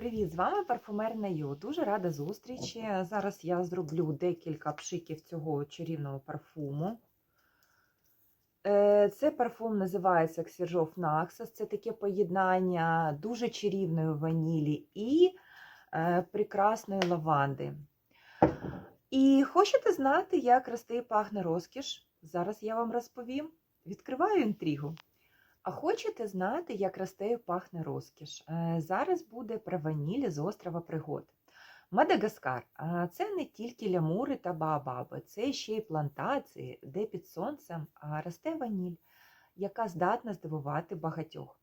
Привіт, з вами парфумерна Ю. Дуже рада зустрічі. Зараз я зроблю декілька пшиків цього чарівного парфуму. Е, Це парфум називається Xerjoff Naxos. Це таке поєднання дуже чарівної ванілі і е, прекрасної лаванди. І хочете знати, як росте і пахне розкіш? Зараз я вам розповім. Відкриваю інтригу. А хочете знати, як росте і пахне розкіш? Е, Зараз буде про ванілі з острова пригод. Мадагаскар це не тільки лямури та баобаби, це ще й плантації, де під сонцем росте ваніль, яка здатна здивувати багатьох.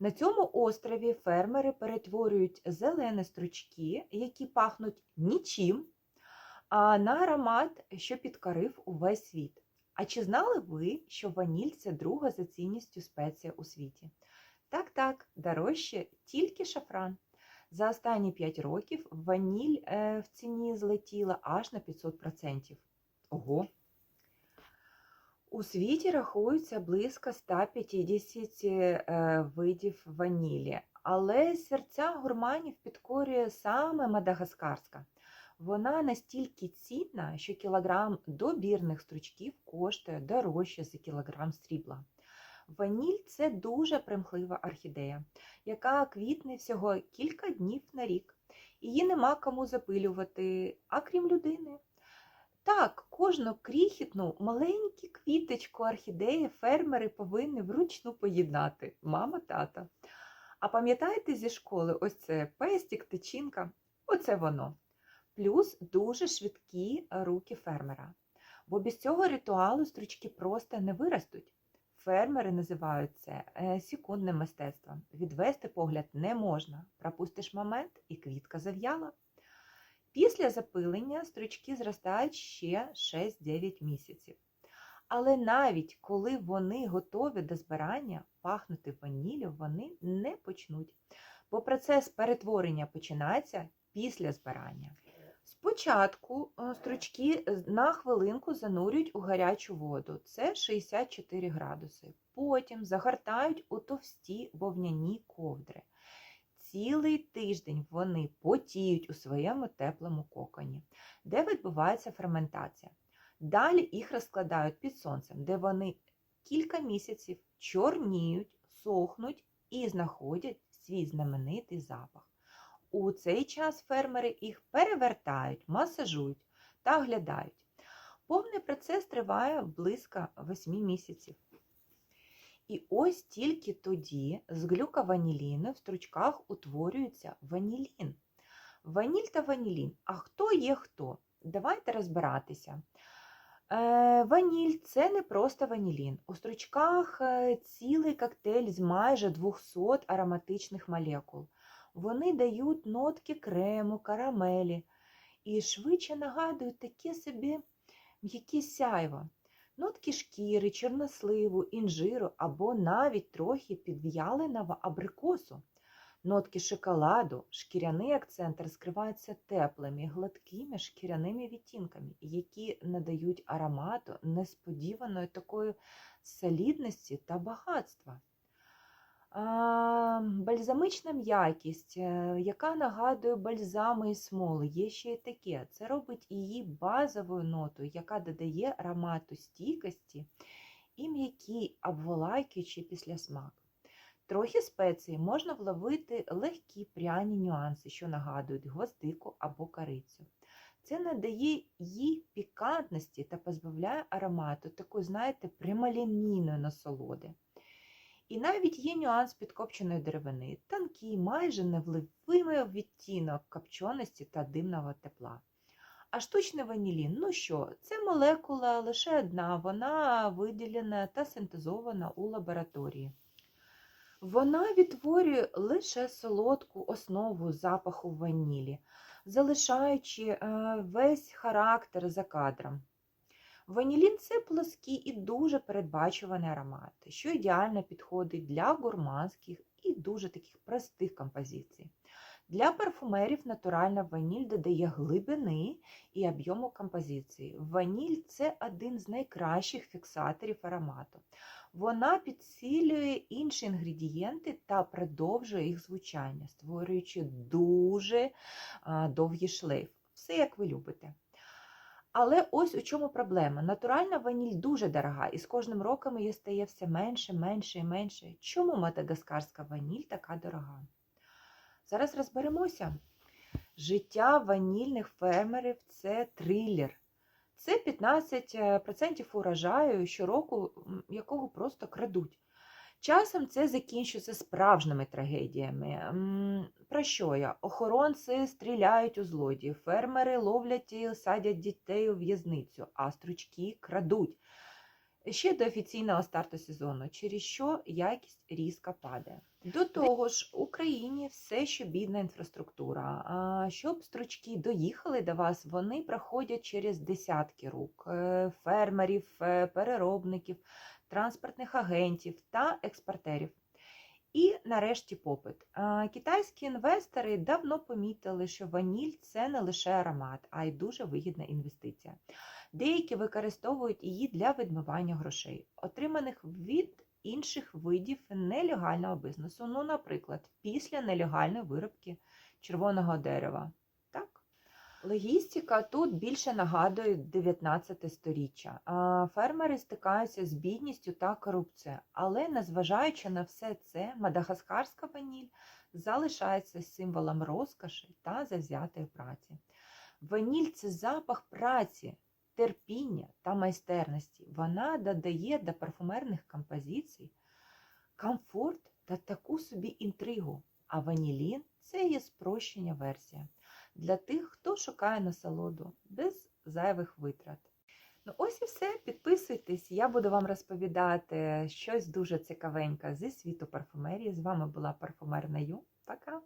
На цьому острові фермери перетворюють зелені стручки, які пахнуть нічим, а на аромат, що підкорив увесь світ. А чи знали ви, що ваніль це друга за цінністю спеція у світі? Так, так, дорожче тільки шафран. За останні 5 років ваніль е, в ціні злетіла аж на 500%. Ого! У світі рахується близько 150 е, видів ванілі, але серця гурманів підкорює саме мадагаскарська. Вона настільки цінна, що кілограм добірних стручків коштує дорожче за кілограм срібла. Ваніль це дуже примхлива орхідея, яка квітне всього кілька днів на рік. Її нема кому запилювати, а крім людини. Так, кожну кріхітну маленьку квіточку орхідеї фермери повинні вручну поєднати мама тата. А пам'ятаєте зі школи ось це пестик, тичинка? Оце воно. Плюс дуже швидкі руки фермера. Бо без цього ритуалу стручки просто не виростуть. Фермери називають це е, секундним мистецтвом. Відвести погляд не можна. Пропустиш момент і квітка зав'яла. Після запилення стручки зростають ще 6-9 місяців. Але навіть коли вони готові до збирання, пахнути ваніллю вони не почнуть, бо процес перетворення починається після збирання. Спочатку е, стручки на хвилинку занурюють у гарячу воду, це 64 градуси. Потім загортають у товсті вовняні ковдри. Цілий тиждень вони потіють у своєму теплому коконі, де відбувається ферментація. Далі їх розкладають під сонцем, де вони кілька місяців чорніють, сохнуть і знаходять свій знаменитий запах. У цей час фермери їх перевертають, масажують та оглядають. Повний процес триває близько 8 місяців. І ось тільки тоді з глюкованіліну в стручках утворюється ванілін. Ваніль та ванілін. А хто є хто? Давайте розбиратися. Е, Ваніль це не просто ванілін. У стручках е, цілий коктейль з майже 200 ароматичних молекул. Вони дають нотки крему, карамелі і швидше нагадують таке собі м'яке сяйво. Нотки шкіри, чорносливу, інжиру або навіть трохи підв'яленого абрикосу. Нотки шоколаду, шкіряний акцент розкриваються теплими, гладкими шкіряними відтінками, які надають аромату несподіваної такої солідності та багатства. Бальзамична м'якість, е, яка нагадує бальзами і смоли, є ще й таке. Це робить її базовою нотою, яка додає аромату стійкості і м'який обволакуючий післясмак. Трохи спеції можна вловити легкі пряні нюанси, що нагадують гвоздику або корицю. Це надає їй пікантності та позбавляє аромату такої, знаєте, прямолінійної насолоди. І навіть є нюанс підкопченої деревини, тонкий, майже невливимий відтінок копченості та димного тепла. А штучний ванілін, ну що, це молекула лише одна, вона виділена та синтезована у лабораторії. Вона відтворює лише солодку основу запаху ванілі, залишаючи е, весь характер за кадром. Ванілін це плоский і дуже передбачуваний аромат, що ідеально підходить для гурманських і дуже таких простих композицій. Для парфумерів натуральна ваніль додає глибини і об'єму композиції. Ваніль це один з найкращих фіксаторів аромату. Вона підсилює інші інгредієнти та продовжує їх звучання, створюючи дуже довгий шлейф. Все як ви любите. Але ось у чому проблема. Натуральна ваніль дуже дорога, і з кожним роком її стає все менше, менше і менше. Чому мадагаскарська ваніль така дорога? Зараз розберемося. Життя ванільних фермерів це трилер. Це 15% урожаю щороку, якого просто крадуть. Часом це закінчується справжніми трагедіями. Про що я? Охоронці стріляють у злодіїв, фермери ловлять і садять дітей у в'язницю, а стручки крадуть. Ще до офіційного старту сезону, через що якість різко падає. До того ж, в Україні все ще бідна інфраструктура. А щоб стручки доїхали до вас, вони проходять через десятки рук е, фермерів, е, переробників, транспортних агентів та експортерів. І нарешті попит. Китайські інвестори давно помітили, що ваніль це не лише аромат, а й дуже вигідна інвестиція. Деякі використовують її для відмивання грошей, отриманих від інших видів нелегального бізнесу. Ну, наприклад, після нелегальної виробки червоного дерева. Логістика тут більше нагадує 19 сторіччя. Фермери стикаються з бідністю та корупцією, але незважаючи на все це, мадагаскарська ваніль залишається символом розкоші та завзятої праці. Ваніль це запах праці, терпіння та майстерності. Вона додає до парфумерних композицій комфорт та таку собі інтригу. А ванілін це є спрощення версія для тих, хто шукає насолоду без зайвих витрат. Ну, ось і все. Підписуйтесь, я буду вам розповідати щось дуже цікавеньке зі світу парфумерії. З вами була парфумерна Ю. Пока!